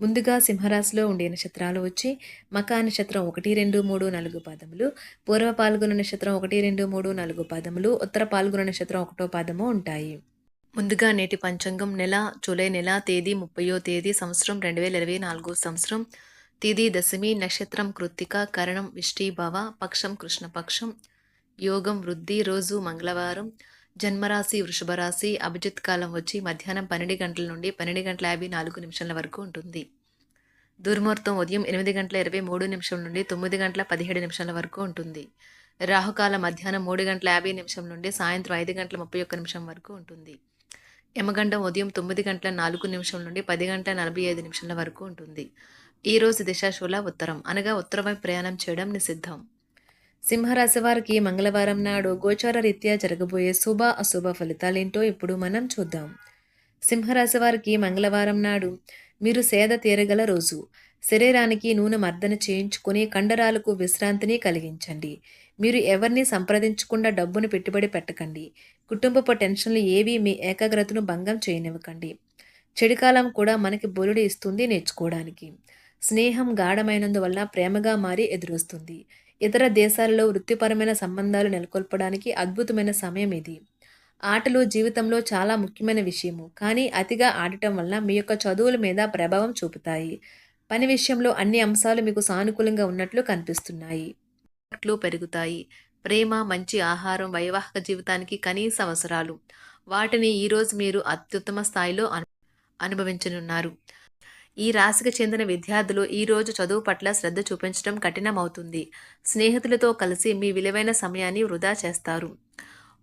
ముందుగా సింహరాశిలో ఉండే నక్షత్రాలు వచ్చి మకా నక్షత్రం ఒకటి రెండు మూడు నాలుగు పాదములు పూర్వ పాల్గొన నక్షత్రం ఒకటి రెండు మూడు నాలుగు పాదములు ఉత్తర పాల్గొన నక్షత్రం ఒకటో పాదము ఉంటాయి. ముందుగా నేటి పంచాంగం నెల జూలై నెల తేదీ ముప్పయో తేదీ సంవత్సరం రెండు వేల ఇరవై నాలుగో సంవత్సరం తేదీ దశమి నక్షత్రం కృత్తిక కరణం విష్టిభావ పక్షం కృష్ణపక్షం యోగం వృద్ధి రోజు మంగళవారం జన్మరాశి వృషభరాశి అభిజిత్ కాలం వచ్చి మధ్యాహ్నం పన్నెండు గంటల నుండి పన్నెండు గంటల యాభై నాలుగు నిమిషాల వరకు ఉంటుంది. దుర్ముహూర్తం ఉదయం ఎనిమిది గంటల ఇరవై మూడు నిమిషం నుండి తొమ్మిది గంటల పదిహేడు నిమిషాల వరకు ఉంటుంది. రాహుకాలం మధ్యాహ్నం మూడు గంటల యాభై నిమిషం నుండి సాయంత్రం ఐదు గంటల ముప్పై ఒక్క నిమిషం వరకు ఉంటుంది. యమగండం ఉదయం తొమ్మిది గంటల నాలుగు నిమిషం నుండి పది గంటల నలభై ఐదు నిమిషాల వరకు ఉంటుంది. ఈ రోజు దిశాశూల ఉత్తరం అనగా ఉత్తరం ప్రయాణం చేయడం నిషిద్ధం. సింహరాశి వారికి మంగళవారం నాడు గోచార రీత్యా జరగబోయే శుభ అశుభ ఫలితాలేంటో ఇప్పుడు మనం చూద్దాం. సింహరాశి వారికి మంగళవారం నాడు మీరు సేద తీరగల రోజు. శరీరానికి నూనె మర్దన చేయించుకుని కండరాలకు విశ్రాంతిని కలిగించండి. మీరు ఎవరిని సంప్రదించకుండా డబ్బును పెట్టుబడి పెట్టకండి. కుటుంబపు టెన్షన్లు ఏవి మీ ఏకాగ్రతను భంగం చేయనివ్వకండి. చెడికాలం కూడా మనకి బొలుడు ఇస్తుంది నేర్చుకోవడానికి. స్నేహం గాఢమైనందువల్ల ప్రేమగా మారి ఎదురొస్తుంది. ఇతర దేశాలలో వృత్తిపరమైన సంబంధాలు నెలకొల్పడానికి అద్భుతమైన సమయం ఇది. ఆటలు జీవితంలో చాలా ముఖ్యమైన విషయము. కానీ అతిగా ఆడటం వల్ల మీ యొక్క చదువుల మీద ప్రభావం చూపుతాయి. పని విషయంలో అన్ని అంశాలు మీకు సానుకూలంగా ఉన్నట్లు కనిపిస్తున్నాయి. పెరుగుతాయి. ప్రేమ మంచి ఆహారం వైవాహిక జీవితానికి కనీస అవసరాలు. వాటిని ఈరోజు మీరు అత్యుత్తమ స్థాయిలో అను అనుభవించనున్నారు. ఈ రాశికి చెందిన విద్యార్థులు ఈరోజు చదువు పట్ల శ్రద్ధ చూపించడం కఠినమవుతుంది. స్నేహితులతో కలిసి మీ విలువైన సమయాన్ని వృధా చేస్తారు.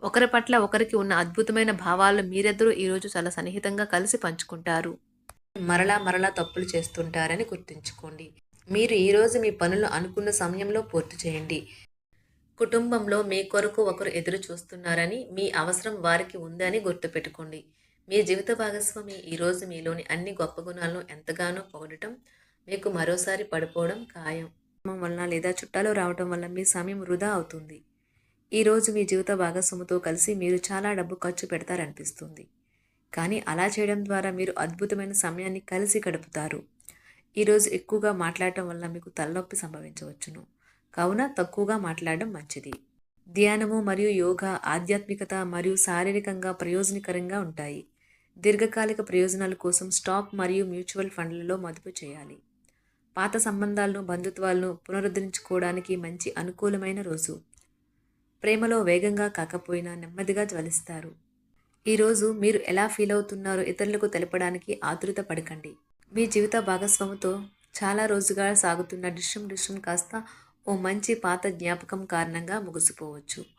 ఒకరి పట్ల ఒకరికి ఉన్న అద్భుతమైన భావాలు మీరిద్దరూ ఈరోజు చాలా సన్నిహితంగా కలిసి పంచుకుంటారు. మరలా మరలా తప్పులు చేస్తుంటారని గుర్తుంచుకోండి. మీరు ఈరోజు మీ పనులు అనుకున్న సమయంలో పూర్తి చేయండి. కుటుంబంలో మీ కొరకు ఒకరు ఎదురు చూస్తున్నారని మీ అవసరం వారికి ఉందని గుర్తుపెట్టుకోండి. మీ జీవిత భాగస్వామి ఈరోజు మీలోని అన్ని గొప్ప గుణాలను ఎంతగానో పొగడటం మీకు మరోసారి పడిపోవడం ఖాయం. వలన లేదా చుట్టాలు రావడం వల్ల మీ సమయం వృధా అవుతుంది. ఈరోజు మీ జీవిత భాగస్వామితో కలిసి మీరు చాలా డబ్బు ఖర్చు పెడతారనిపిస్తుంది. కానీ అలా చేయడం ద్వారా మీరు అద్భుతమైన సమయాన్ని కలిసి గడుపుతారు. ఈరోజు ఎక్కువగా మాట్లాడటం వల్ల మీకు తలనొప్పి సంభవించవచ్చును. కావున తక్కువగా మాట్లాడడం మంచిది. ధ్యానము మరియు యోగా ఆధ్యాత్మికత మరియు శారీరకంగా ప్రయోజనకరంగా ఉంటాయి. దీర్ఘకాలిక ప్రయోజనాల కోసం స్టాక్ మరియు మ్యూచువల్ ఫండ్లలో మదుపు చేయాలి. పాత సంబంధాలను బంధుత్వాలను పునరుద్ధరించుకోవడానికి మంచి అనుకూలమైన రోజు. ప్రేమలో వేగంగా కాకపోయినా నెమ్మదిగా జ్వలిస్తారు. ఈరోజు మీరు ఎలా ఫీల్ అవుతున్నారో ఇతరులకు తెలపడానికి ఆతృత పడకండి. మీ జీవిత భాగస్వామితో చాలా రోజుగా సాగుతున్న డిష్యం డిష్యం కాస్త ఓ మంచి పాత జ్ఞాపకం కారణంగా ముగిసిపోవచ్చు.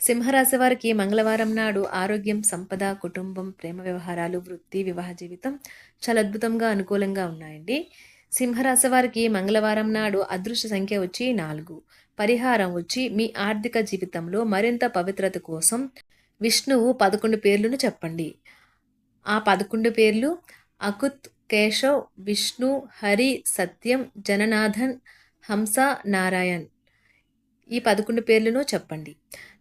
సింహరాశి వారికి మంగళవారం నాడు ఆరోగ్యం సంపద కుటుంబం ప్రేమ వ్యవహారాలు వృత్తి వివాహ జీవితం చాలా అద్భుతంగా అనుకూలంగా ఉన్నాయండి. సింహరాశి వారికి మంగళవారం నాడు అదృష్ట సంఖ్య వచ్చి నాలుగు. పరిహారం వచ్చి మీ ఆర్థిక జీవితంలో మరింత పవిత్రత కోసం విష్ణువు పదకొండు పేర్లను చెప్పండి. ఆ పదకొండు పేర్లు అకుత్ కేశవ్ విష్ణు హరి సత్యం జననాథన్ హంస నారాయణ్. ఈ పదకొండు పేర్లను చెప్పండి.